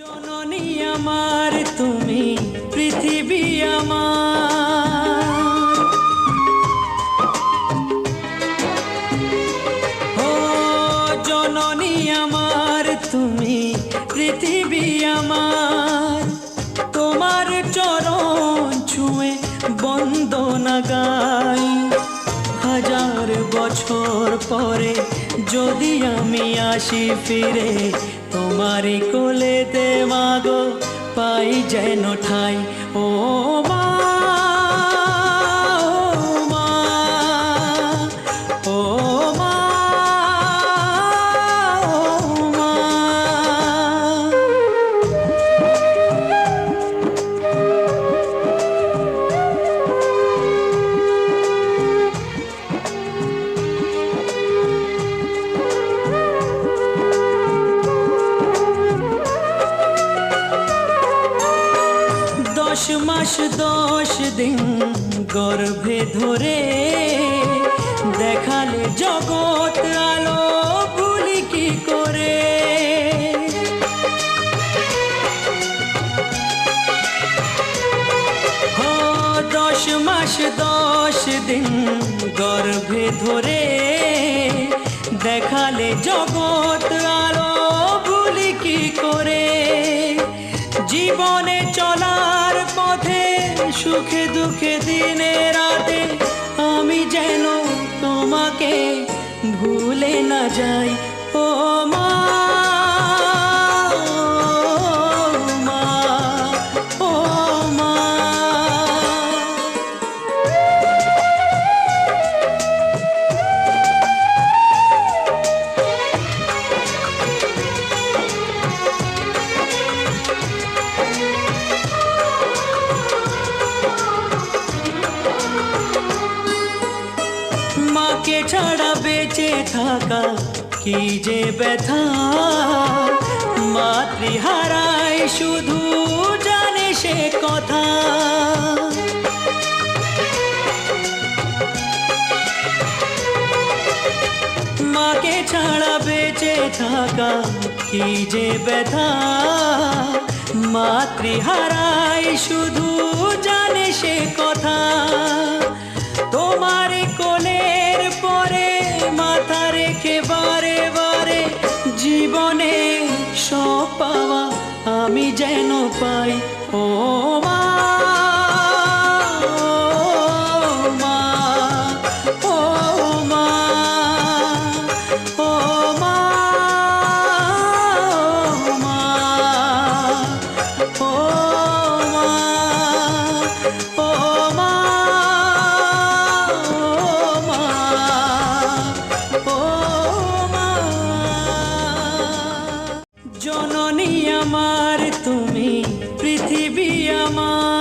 জননী আমার, তুমি পৃথিবী আমার। ও জননী আমার, তুমি পৃথিবী আমার। তোমার চরণ ছুঁয়ে বন্দনা গাই হাজার বছর পরে যদি আমি আসি ফিরে তোমারই কোলেতে মাগো পাই যেন ঠাই। ও মাস দশ দিন গর্ভে ধরে দেখালে জগৎ আলো ভুলি কি করে? দশ মাস, দশ দিন গর্ভে ধরে দেখালে জগৎ আলো ভুলি কি করে? জীবনে পথে সুখে দুঃখে দিনে রাতে আমি যেন তোমাকে ভুলে না যাই। বেঁচে থাকা, কি যে ব্যথা। মাতৃহারায় শুধু জানে সে কথা। মাকে ছাড়া বেঁচে থাকা, কি যে ব্যথা। মাতৃহারায় শুধু জানে সে কথা। ไปโอ้ জননী আমার তুমি পৃথিবী আমার।